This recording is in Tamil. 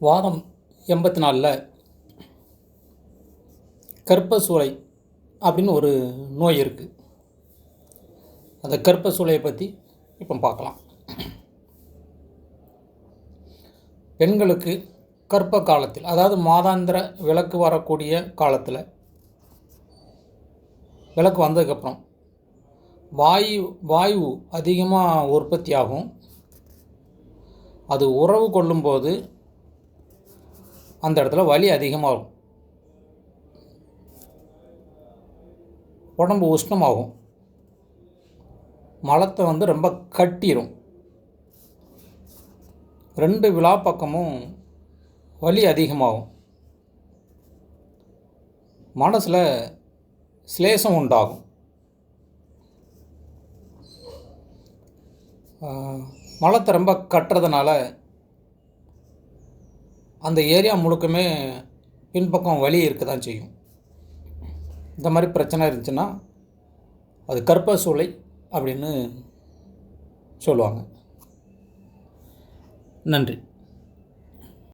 வாதம் எண்பத்தி நாலில் கற்பசூலை அப்படின்னு ஒரு நோய் இருக்குது அந்த கற்பசூலையை பற்றி இப்போ பார்க்கலாம். பெண்களுக்கு கற்ப காலத்தில் அதாவது மாதாந்திர விளக்கு வரக்கூடிய காலத்தில் விளக்கு வந்ததுக்கப்புறம் வாயு வாயு அதிகமாக உற்பத்தி ஆகும் அது உறவு கொள்ளும்போது அந்த இடத்துல வலி அதிகமாகும். உடம்பு உஷ்ணமாகும். மலத்தை வந்து ரொம்ப கட்டிடும் ரெண்டு விழா பக்கமும் வலி அதிகமாகும். மனசில் சிலேசம் உண்டாகும். மலத்தை ரொம்ப கட்டுறதுனால அந்த ஏரியா முழுக்கமே பின்பக்கம் வலி இருக்க தான் செய்யும். இந்த மாதிரி பிரச்சனை இருந்துச்சுன்னா அது கர்ப்பசூளை அப்படின்னு சொல்லுவாங்க. நன்றி.